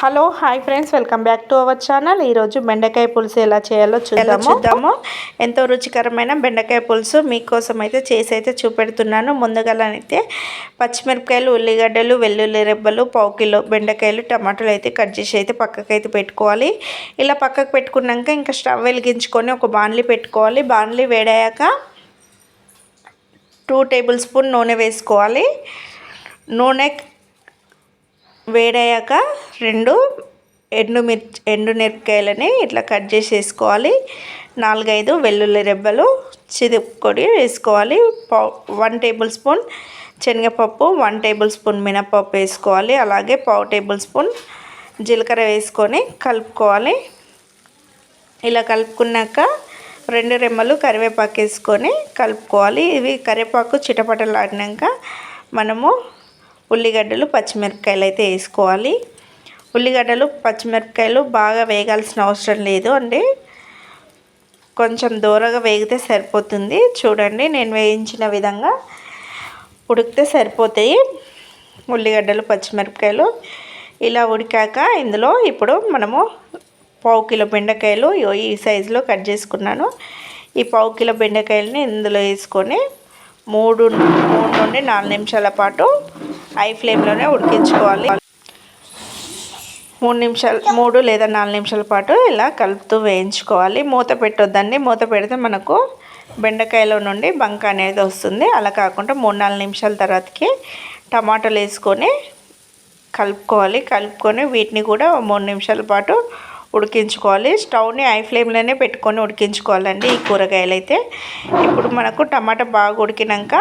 Hello hi friends. Welcome back to our channel. ఈరోజు బెండకాయ పులుసు ఎలా చేయాలో చూద్దాము. చూద్దాము? ఎంతో రుచికరమైన బెండకాయ పులుసు మీకోసం అయితే చేసి అయితే చూపెడుతున్నాను. ముందుగాలనైతే పచ్చిమిరపకాయలు ఉల్లిగడ్డలు వెల్లుల్లి రెబ్బలు పావు కిలో బెండకాయలు టమాటాలు అయితే కట్ చేసి అయితే పక్కకు అయితే పెట్టుకోవాలి. ఇలా పక్కకు పెట్టుకున్నాక ఇంకా స్టవ్ వెలిగించుకొని ఒక బాణలి పెట్టుకోవాలి. బాణలి వేడాక టూ టేబుల్ స్పూన్ నూనె వేసుకోవాలి. నూనె వేడయ్యాక రెండు ఎండు మిర్చి ఎండు మిరపకాయలని ఇట్లా కట్ చేసి వేసుకోవాలి నాలుగైదు వెల్లుల్లి రెబ్బలు చిదుపుకొని వేసుకోవాలి. వన్ టేబుల్ స్పూన్ శనగపప్పు వన్ టేబుల్ స్పూన్ మినపప్పు వేసుకోవాలి. అలాగే పావు టేబుల్ స్పూన్ జీలకర్ర వేసుకొని కలుపుకోవాలి. ఇలా కలుపుకున్నాక రెండు రెమ్మలు కరివేపాకు వేసుకొని కలుపుకోవాలి. ఇవి కరివేపాకు చిటపటలాడినాక మనము ఉల్లిగడ్డలు పచ్చిమిరపకాయలు అయితే వేసుకోవాలి. ఉల్లిగడ్డలు పచ్చిమిరపకాయలు బాగా వేగాల్సిన అవసరం లేదు. అండి కొంచెం దూరగా వేగితే సరిపోతుంది. చూడండి నేను వేయించిన విధంగా ఉడికితే సరిపోతాయి ఉల్లిగడ్డలు పచ్చిమిరపకాయలు. ఇలా ఉడికాక ఇందులో ఇప్పుడు మనము పావు కిలో బెండకాయలు ఈ సైజులో కట్ చేసుకున్నాను. ఈ పావు కిలో బెండకాయలని ఇందులో వేసుకొని మూడు మూడు నుండి నాలుగు నిమిషాల పాటు హై ఫ్లేమ్లోనే ఉడికించుకోవాలి. మూడు నిమిషాలు మూడు లేదా నాలుగు నిమిషాల పాటు ఇలా కలుపుతూ వేయించుకోవాలి. మూత పెట్టొద్దండి. మూత పెడితే మనకు బెండకాయలో నుండి బంక అనేది వస్తుంది. అలా కాకుండా మూడు నాలుగు నిమిషాల తర్వాతకి టమాటాలు వేసుకొని కలుపుకోవాలి. కలుపుకొని వీటిని కూడా మూడు నిమిషాల పాటు ఉడికించుకోవాలి. స్టవ్ని హై ఫ్లేమ్లోనే పెట్టుకొని ఉడికించుకోవాలండి ఈ కూరగాయలు అయితే ఇప్పుడు మనకు టమాటా బాగా ఉడికినాక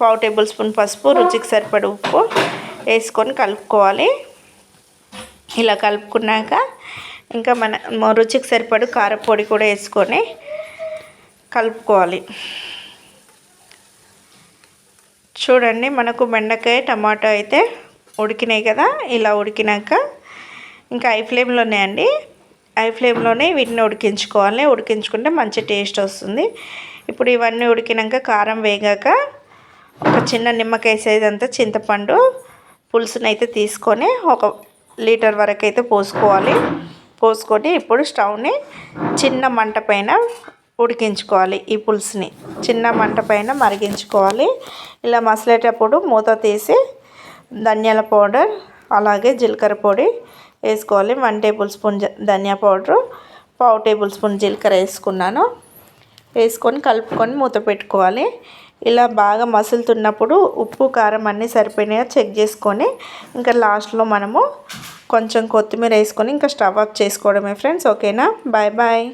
పావు టేబుల్ స్పూన్ పసుపు రుచికి సరిపడి ఉప్పు వేసుకొని కలుపుకోవాలి. ఇలా కలుపుకున్నాక ఇంకా మన రుచికి సరిపడు కారపొడి కూడా వేసుకొని కలుపుకోవాలి. చూడండి మనకు బెండకాయ టమాటో అయితే ఉడికినాయి కదా. ఇలా ఉడికినాక ఇంకా ఐ ఫ్లేమ్లోనే అండి. ఐ ఫ్లేమ్లోనే వీటిని ఉడికించుకోవాలి. ఉడికించుకుంటే మంచి టేస్ట్ వస్తుంది. ఇప్పుడు ఇవన్నీ ఉడికినాక కారం వేగాక ఒక చిన్న నిమ్మకాయ సైజ్ అంతా చింతపండు పులుసునైతే తీసుకొని ఒక లీటర్ వరకు అయితే పోసుకోవాలి. పోసుకొని ఇప్పుడు స్టవ్ని చిన్న మంట పైన ఉడికించుకోవాలి ఈ పులుసుని. చిన్న మంట పైన మరిగించుకోవాలి. ఇలా మసలేటప్పుడు మూత తీసి ధనియాల పౌడర్ అలాగే జీలకర్ర పొడి వేసుకోవాలి. వన్ టేబుల్ స్పూన్ ధనియా పౌడరు పావు టేబుల్ స్పూన్ జీలకర్ర వేసుకున్నాను. వేసుకొని కలుపుకొని మూత పెట్టుకోవాలి. ఇలా బాగా మసులుతున్నప్పుడు ఉప్పు కారం అన్నీ సరిపోయినాయో చెక్ చేసుకొని ఇంకా లాస్ట్లో మనము కొంచెం కొత్తిమీర వేసుకొని ఇంకా స్టవ్ ఆఫ్ చేసుకోవడమే ఫ్రెండ్స్. ఓకేనా? Bye bye.